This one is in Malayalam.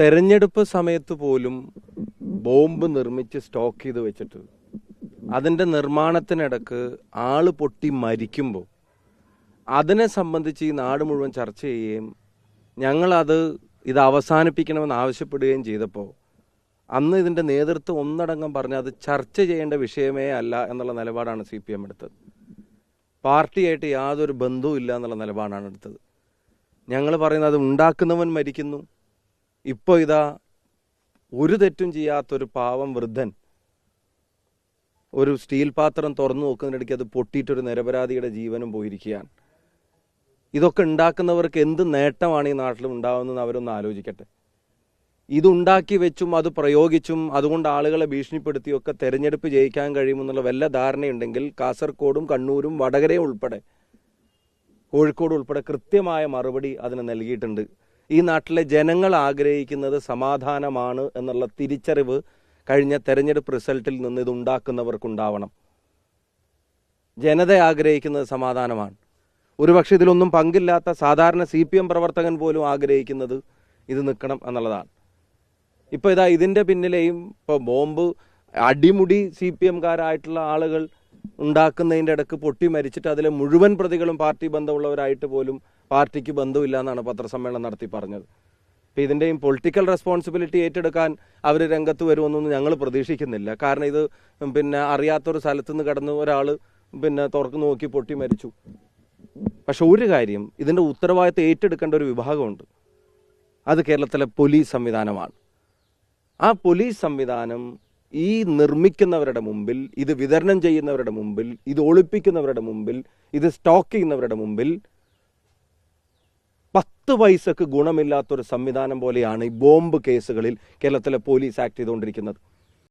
തെരഞ്ഞെടുപ്പ് സമയത്ത് പോലും ബോംബ് നിർമ്മിച്ച് സ്റ്റോക്ക് ചെയ്ത് വെച്ചിട്ട് അതിന്റെ നിർമ്മാണത്തിനിടക്ക് ആൾ പൊട്ടി മരിക്കുമ്പോൾ അതിനെ സംബന്ധിച്ച് ഈ നാട് മുഴുവൻ ചർച്ച ചെയ്യുകയും ഞങ്ങളത് ഇത് അവസാനിപ്പിക്കണമെന്ന് ആവശ്യപ്പെടുകയും ചെയ്തപ്പോൾ അന്ന് ഇതിന്റെ നേതൃത്വം ഒന്നടങ്കം പറഞ്ഞ് അത് ചർച്ച ചെയ്യേണ്ട വിഷയമേ അല്ല എന്നുള്ള നിലപാടാണ് സി പി എം എടുത്തത്. പാർട്ടിയായിട്ട് യാതൊരു ബന്ധവും ഇല്ല എന്നുള്ള നിലപാടാണ് എടുത്തത്. ഞങ്ങൾ പറയുന്നത് അത് ഉണ്ടാക്കുന്നവൻ മരിക്കുന്നു. ഇപ്പോൾ ഇതാ ഒരു തെറ്റും ചെയ്യാത്തൊരു പാവം വൃദ്ധൻ ഒരു സ്റ്റീൽ പാത്രം തുറന്നു നോക്കുന്നതിനിടയ്ക്ക് അത് പൊട്ടിയിട്ടൊരു നിരപരാധിയുടെ ജീവനും പോയിരിക്കുകയാണ്. ഇതൊക്കെ ഉണ്ടാക്കുന്നവർക്ക് എന്ത് നേട്ടമാണ് ഈ നാട്ടിൽ ഉണ്ടാവുന്നതെന്ന് അവരൊന്ന് ആലോചിക്കട്ടെ. ഇതുണ്ടാക്കി വെച്ചും അത് പ്രയോഗിച്ചും അതുകൊണ്ട് ആളുകളെ ഭീഷണിപ്പെടുത്തിയൊക്കെ തെരഞ്ഞെടുപ്പ് ജയിക്കാൻ കഴിയുമെന്നുള്ള വല്ല ധാരണയുണ്ടെങ്കിൽ കാസർഗോഡും കണ്ണൂരും വടകരയും ഉൾപ്പെടെ കോഴിക്കോട് ഉൾപ്പെടെ കൃത്യമായ മറുപടി അതിന് നൽകിയിട്ടുണ്ട്. ഈ നാട്ടിലെ ജനങ്ങൾ ആഗ്രഹിക്കുന്നത് സമാധാനമാണ് എന്നുള്ള തിരിച്ചറിവ് കഴിഞ്ഞ തെരഞ്ഞെടുപ്പ് റിസൾട്ടിൽ നിന്ന് ഇത് ഉണ്ടാക്കുന്നവർക്കുണ്ടാവണം. ജനത ആഗ്രഹിക്കുന്നത് സമാധാനമാണ്. ഒരുപക്ഷെ ഇതിലൊന്നും പങ്കില്ലാത്ത സാധാരണ സി പി എം പ്രവർത്തകൻ പോലും ആഗ്രഹിക്കുന്നത് ഇത് നിൽക്കണം എന്നുള്ളതാണ്. ഇപ്പോൾ ഇതാ ഇതിന്റെ പിന്നിലെയും ഇപ്പോൾ ബോംബ് അടിമുടി സി പി എംകാരായിട്ടുള്ള ആളുകൾ ഉണ്ടാക്കുന്നതിന്റെ ഇടയ്ക്ക് പൊട്ടി മരിച്ചിട്ട് അതിലെ മുഴുവൻ പ്രതികളും പാർട്ടി ബന്ധമുള്ളവരായിട്ട് പോലും പാർട്ടിക്ക് ബന്ധമില്ല എന്നാണ് പത്രസമ്മേളനം നടത്തി പറഞ്ഞത്. അപ്പോൾ ഇതിന്റെയും പൊളിറ്റിക്കൽ റെസ്പോൺസിബിലിറ്റി ഏറ്റെടുക്കാൻ അവർ രംഗത്ത് വരുമെന്നൊന്നും ഞങ്ങൾ പ്രതീക്ഷിക്കുന്നില്ല. കാരണം ഇത് പിന്നെ അറിയാത്തൊരു സ്ഥലത്ത് നിന്ന് കടന്ന് ഒരാൾ പിന്നെ തുറക്ക് നോക്കി പൊട്ടി മരിച്ചു. പക്ഷെ ഒരു കാര്യം ഇതിന്റെ ഉത്തരവാദിത്തം ഏറ്റെടുക്കേണ്ട ഒരു വിഭാഗമുണ്ട്. അത് കേരളത്തിലെ പോലീസ് സംവിധാനമാണ്. ആ പോലീസ് സംവിധാനം ഈ നിർമ്മിക്കുന്നവരുടെ മുമ്പിൽ ഇത് വിതരണം ചെയ്യുന്നവരുടെ മുമ്പിൽ ഇത് ഒളിപ്പിക്കുന്നവരുടെ മുമ്പിൽ ഇത് സ്റ്റോക്ക് ചെയ്യുന്നവരുടെ മുമ്പിൽ പത്ത് പൈസക്ക് ഗുണമില്ലാത്തൊരു സംവിധാനം പോലെയാണ് ഈ ബോംബ് കേസുകളിൽ കേരളത്തിലെ പോലീസ് ആക്ട് ചെയ്തുകൊണ്ടിരിക്കുന്നത്.